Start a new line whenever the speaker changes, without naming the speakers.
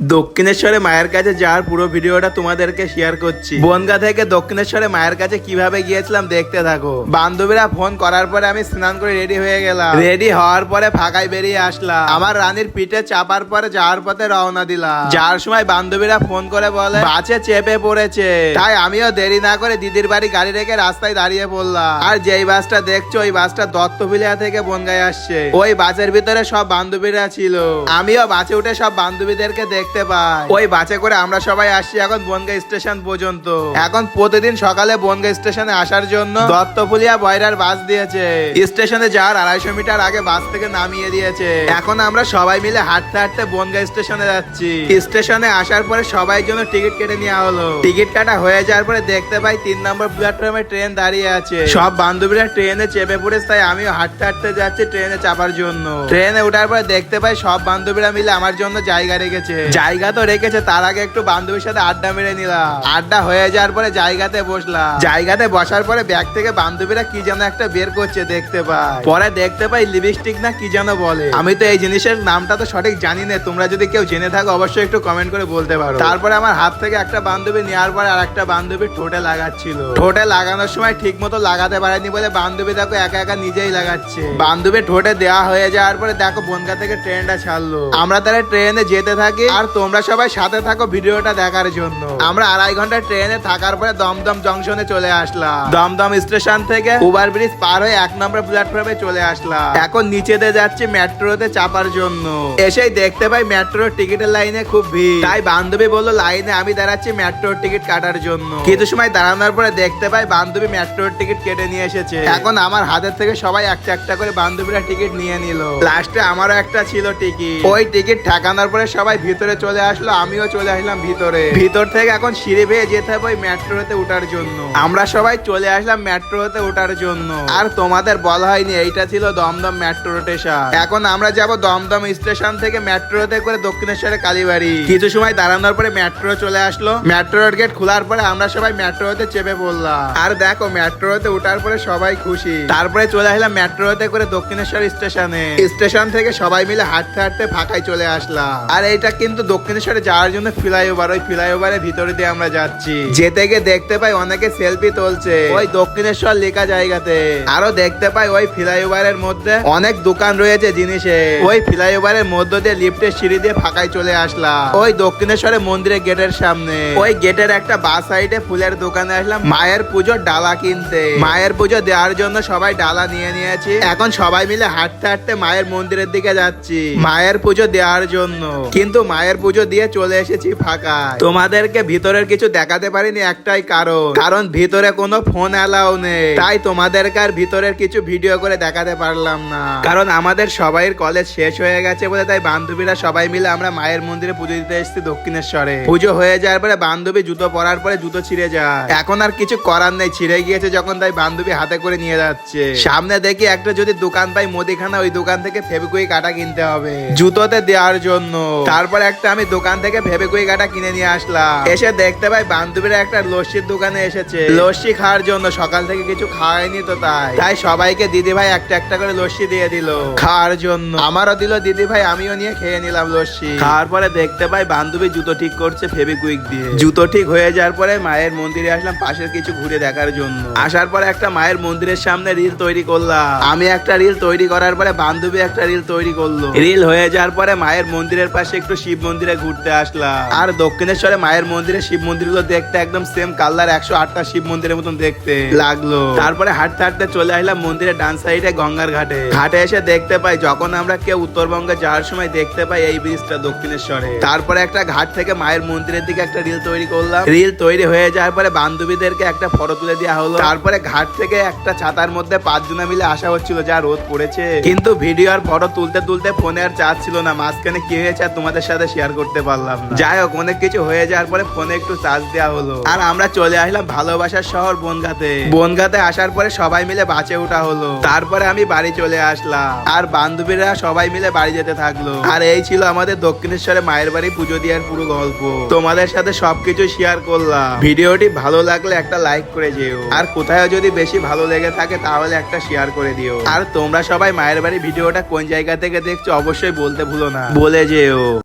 দক্ষিণেশ্বরে মায়ের কাছে যাওয়ার পুরো ভিডিওটা তোমাদেরকে শেয়ার করছি। বনগা থেকে দক্ষিণেশ্বরে মায়ের কাছে কীভাবে গিয়েছিলাম দেখতে থাকো। বান্ধবীরা ফোন করার পরে আমি স্নান করে রেডি হয়ে গেলাম। রেডি হওয়ার পরে ফাঁকায় বেরিয়ে আসলাম। আমার রানীর পিঠে চাপার পরে যাওয়ার পথে রওনা দিলাম। যার সময় বান্ধবীরা ফোন করে বলে, বাসে চেপে পড়েছে। তাই আমিও দেরি না করে দিদির বাড়ি গাড়ি রেখে রাস্তায় দাঁড়িয়ে পড়লাম। আর যেই বাসটা দেখছ, ওই বাসটা দত্তবিলিয়া থেকে বনগায় আসছে। ওই বাসের ভিতরে সব বান্ধবীরা ছিল। আমিও বাসে উঠে সব বান্ধবীদেরকে দেখতে পাই। ওই বাসে করে আমরা সবাই আসছি এখন বনগা স্টেশন পর্যন্ত। এখন প্রতিদিন সকালে বনগা স্টেশনে আসার জন্য দত্তপুলিয়া বয়রার বাস দিয়েছে। স্টেশনে যাওয়ার আড়াইশো মিটার আগে বাস থেকে নামিয়ে দিয়েছে। এখন আমরা সবাই মিলে হাঁটতে হাঁটতে বনগা স্টেশনে যাচ্ছি। স্টেশনে আসার পরে সবাই জন্য টিকিট কেটে নেওয়া হলো। টিকিট কাটা হয়ে যাওয়ার পরে দেখতে পাই তিন নম্বর প্ল্যাটফর্মে ট্রেন দাঁড়িয়ে আছে। সব বান্ধবীরা ট্রেনে চেপে পড়েছে, তাই আমিও হাঁটতে হাঁটতে যাচ্ছি ট্রেনে চাপার জন্য। ট্রেনে ওঠার পরে দেখতে পাই সব বান্ধবীরা মিলে আমার জন্য জায়গা রেখেছে। জায়গা তো রেখেছে, তার আগে একটু বান্ধবীর সাথে আড্ডা মেরে নিলাম। আড্ডা হয়ে যাওয়ার পরে জায়গাতে বসলাম। জায়গাতে বসার পরে ব্যাগ থেকে বান্ধবীরা কি যেন একটা বের করছে দেখতে পাই। পরে দেখতে পাই লিপস্টিক না কি যেন বলে। আমি তো এই জিনিসের নামটা তো সঠিক জানি না, তোমরা যদি কেউ জেনে থাকো অবশ্যই একটু কমেন্ট করে বলতে পারো। তারপরে আমার হাত থেকে একটা বান্ধবী নেওয়ার পরে আর একটা বান্ধবী ঠোঁটে লাগাচ্ছিল। ঠোঁটে লাগানোর সময় ঠিক মতো লাগাতে পারেনি বলে বান্ধবী দেখো একা একা নিজেই লাগাচ্ছে। বান্ধবী ঠোঁটে দেওয়া হয়ে যাওয়ার পরে দেখো বনগা থেকে ট্রেনটা ছাড়লো। আমরা তাহলে ট্রেনে যেতে থাকি, আর তোমরা সবাই সাথে থাকো ভিডিওটা দেখার জন্য। আমরা আড়াই ঘণ্টা ট্রেনে থাকার পরে দমদম জংশনে চলে আসলাম। দমদম স্টেশন থেকে ওভার ব্রিজ পার হয়ে এক নম্বর প্ল্যাটফর্মে চলে আসলাম। এখন নিচে দিয়ে যাচ্ছি মেট্রোতে চাপার জন্য। এসেই দেখতে পাই মেট্রোর টিকিটের লাইনে খুব ভিড়। তাই বান্ধবী বলল, লাইনে আমি দাঁড়াচ্ছি মেট্রোর টিকিট কাটার জন্য। কিছু সময় দাঁড়ানোর পরে দেখতে পাই বান্ধবী মেট্রোর টিকিট কেটে নিয়ে এসেছে। এখন আমার হাতের থেকে সবাই একটা একটা করে বান্ধবীরা টিকিট নিয়ে নিল। লাস্টে আমারও একটা ছিল টিকিট ওই টিকিট ঠেকানোর পরে সবাই ভিতরে চলে আসলো আমিও চলে আসলাম ভিতরে। ভিতর থেকে এখন সিঁড়ি বেয়ে যেতে হবে ওই মেট্রোতে ওঠার জন্য। আমরা সবাই চলে আসলাম মেট্রোতে ওঠার জন্য। আর তোমাদের বলা হয়নি এইটা ছিল দমদম মেট্রো স্টেশন। এখন আমরা যাব দমদম স্টেশন থেকে মেট্রোতে করে দক্ষিণেশ্বরে কালীবাড়ি। কিছু সময় দাঁড়ানোর পরে মেট্রো চলে আসলো। মেট্রোর গেট খোলার পরে আমরা সবাই মেট্রোতে চেপে পড়লাম। আর দেখো মেট্রোতে ওঠার পরে সবাই খুশি। তারপরে চলে আসলাম মেট্রোতে করে দক্ষিণেশ্বর স্টেশনে। স্টেশন থেকে সবাই মিলে হাঁটতে হাঁটতে ফাঁকায় চলে আসলাম। আর এইটা কিন্তু দক্ষিণেশ্বরে যাওয়ার জন্য ফ্লাইওভার ওই ফ্লাইওভারের ভিতরে দিয়ে আমরা যাচ্ছি। যেতে গিয়ে দেখতে পাই অনেকে সেলফি তুলছে। ওই দক্ষিণেশ্বর লেখা জায়গাতে। আরও দেখতে পাই ওই ফ্লাইওভারের মধ্যে অনেক দোকান রয়েছে জিনিসে। ওই ফ্লাইওভারের মধ্য দিয়ে লিফটের সিঁড়ি দিয়ে ফাঁকায় চলে আসলাম। ওই দক্ষিণেশ্বরের মন্দিরের গেটের সামনে। ওই গেটের একটা বা সাইডে ফুলের দোকানে আসলাম মায়ের পুজোর ডালা কিনতে। মায়ের পুজো দেওয়ার জন্য সবাই ডালা নিয়ে নিয়েছি। এখন সবাই মিলে হাঁটতে হাঁটতে মায়ের মন্দিরের দিকে যাচ্ছি। মায়ের পুজো দেওয়ার জন্য। কিন্তু মায়ের পুজো দিয়ে চলে এসেছি ফাঁকা তোমাদেরকে ভিতরের কিছু দেখাতে পারিনি একটাই কারণ। কারণ ভিতরে কোনো ফোন অ্যালাউ নেই। তাই তোমাদেরকে আর ভিতরের কিছু ভিডিও করে দেখাতে পারলাম না। কারণ আমাদের সবাইয়ের কলেজ শেষ হয়ে গেছে বলে তাই বান্ধবীরা সবাই মিলে আমরা মায়ের মন্দিরে পুজো দিতে এসেছি দক্ষিণেশ্বরে। পুজো হয়ে যাওয়ার পরে বান্ধবী জুতো পরার পরে জুতো ছিঁড়ে যায়। এখন আর কিছু করার নেই। ছিঁড়ে গিয়েছে যখন তাই বান্ধবী হাতে করে নিয়ে যাচ্ছে। সামনে দেখি একটা যদি দোকান পাই, মুদিখানা ওই দোকান থেকে ফেবিকুই কাটা কিনতে হবে। জুতোতে দেওয়ার জন্য। তারপর একটা আমি দোকান থেকে ফেবিকুই কাটা কিনে নিয়ে আসলাম। এসে দেখতে পাই বান্ধবীরা একটা লস্যির দোকানে এসেছে। লস্যি খাওয়ার জন্য সকাল থেকে কিছু খাওয়ায়নি তো তাই। তাই সবাইকে দিদি ভাই একটা একটা করে লস্যি দিয়ে দিল। খাওয়ার জন্য। আমারও দিল দিদি ভাই আমিও নিয়ে খেয়ে নিলাম লস্যি। খাওয়ার পরে দেখতে পাই বান্ধবী জুতো ঠিক করছে ফেবিকুইক দিয়ে। জুতো ঠিক হয়ে যাওয়ার পরে মায়ের মন্দিরে আসলাম পাশের কিছু ঘুরে দেখার জন্য। আসার পরে একটা মায়ের মন্দিরের সামনে রিল তৈরি করলাম। আমি একটা রিল তৈরি করার পরে বান্ধবী একটা রিল তৈরি করল। রিল হয়ে যাওয়ার পরে মায়ের মন্দিরের পাশে একটু শিব মন্দিরে ঘুরতে আসলাম। আর দক্ষিণেশ্বরে মায়ের মন্দিরে শিব মন্দিরগুলো দেখতে একদম সেম কালার একশো আটটা শিব মন্দিরের মতন দেখতে। লাগল। তারপরে হাঁটতে হাঁটতে চলে আসলাম মন্দিরের ডান সাইডে গঙ্গার ঘাটে। ঘাটে এসে দেখতে পাই যখন আমরা কেউ উত্তরবঙ্গে যাওয়ার সময় দেখতে পাই এই ব্রিজটা দক্ষিণেশ্বরে। তারপরে একটা ঘাট থেকে মায়ের মন্দিরের দিকে একটা রিল তৈরি করলাম। রিল তৈরি হয়ে যাওয়ার পরে বান্ধবীদেরকে একটা ফটো তুলে দেওয়া হলো। তারপরে ঘাট থেকে একটা ছাতার মধ্যে পাঁচজনা মিলে আসা হচ্ছিল যা রোদ পড়েছে। কিন্তু ভিডিও আর ফটো তুলতে তুলতে ফোনে আর চার্জ ছিল না। মাঝখানে কি হয়েছে আর তোমাদের সাথে শেয়ার করতে পারলাম না। যাই হোক অনেক কিছু হয়ে যাওয়ার পরে ফোনে একটু চার্জ দেওয়া হলো। আর আমরা চলে আসলাম ভালোবাসার শহর বনগাতে। বনগাতে আসার পরে সবাই মিলে বাঁচে ওঠা হলো। তারপরে আমি বাড়ি চলে আসলাম। আর বান্ধবীরা সবাই মিলে বাড়ি যেতে থাকল। আর এই ছিল আমাদের দক্ষিণেশ্বরে মায়ের বাড়ি পুজো দেওয়ার পুরো গল্প। তোমাদের সাথে সবকিছু শেয়ার করলাম। ভিডিওটি ভালো লাগলে একটা লাইক করে যেও। আর কোথায় যদি বেশি ভালো লেগে থাকে তাহলে একটা শেয়ার করে দিও। আর তোমরা সবাই মায়ের বাড়ি ভিডিওটা কোন জায়গা থেকে দেখছ অবশ্যই বলতে ভুলো না। বলে যেও।